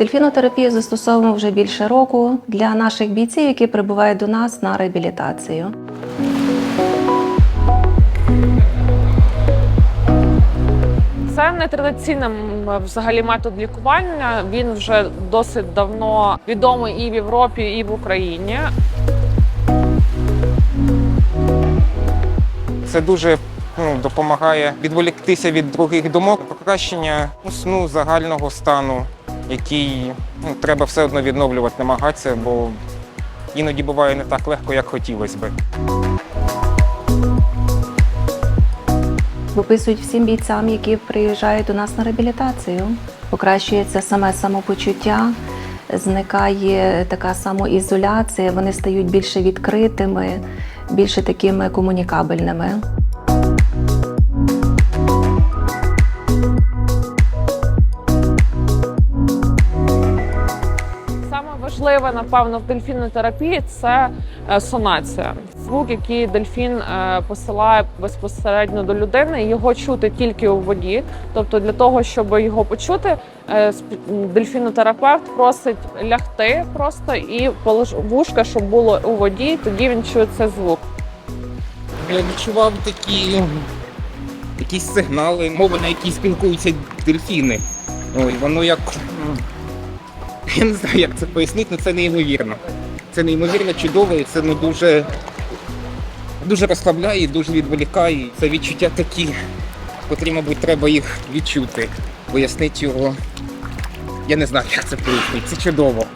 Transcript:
Дельфінотерапію застосовуємо вже більше року для наших бійців, які прибувають до нас на реабілітацію. Це нетрадиційний взагалі метод лікування. Він вже досить давно відомий і в Європі, і в Україні. Це дуже ну, допомагає відволіктися від других думок, покращення ну, сну загального стану, який ну, треба все одно відновлювати, намагатися, бо іноді буває не так легко, як хотілося би. Виписують всім бійцям, які приїжджають до нас на реабілітацію. Покращується саме самопочуття, зникає така самоізоляція, вони стають більше відкритими, більше такими комунікабельними. Важливе, напевно, в дельфінотерапії це е, сонація. Звук, який дельфін е, посилає безпосередньо до людини, його чути тільки у воді. Тобто, для того, щоб його почути, е, дельфінотерапевт просить лягти просто і вушка, щоб було у воді. Тоді він чує цей звук. Я відчував такі якісь сигнали, мови, на якій спілкуються дельфіни. Ой, воно як. Я не знаю, як це пояснити, але це неймовірно. Це неймовірно чудово і це ну, дуже, дуже розслабляє, дуже відволікає. Це відчуття такі, котрі, мабуть, треба їх відчути, пояснити його. Я не знаю, як це пояснити. Це чудово.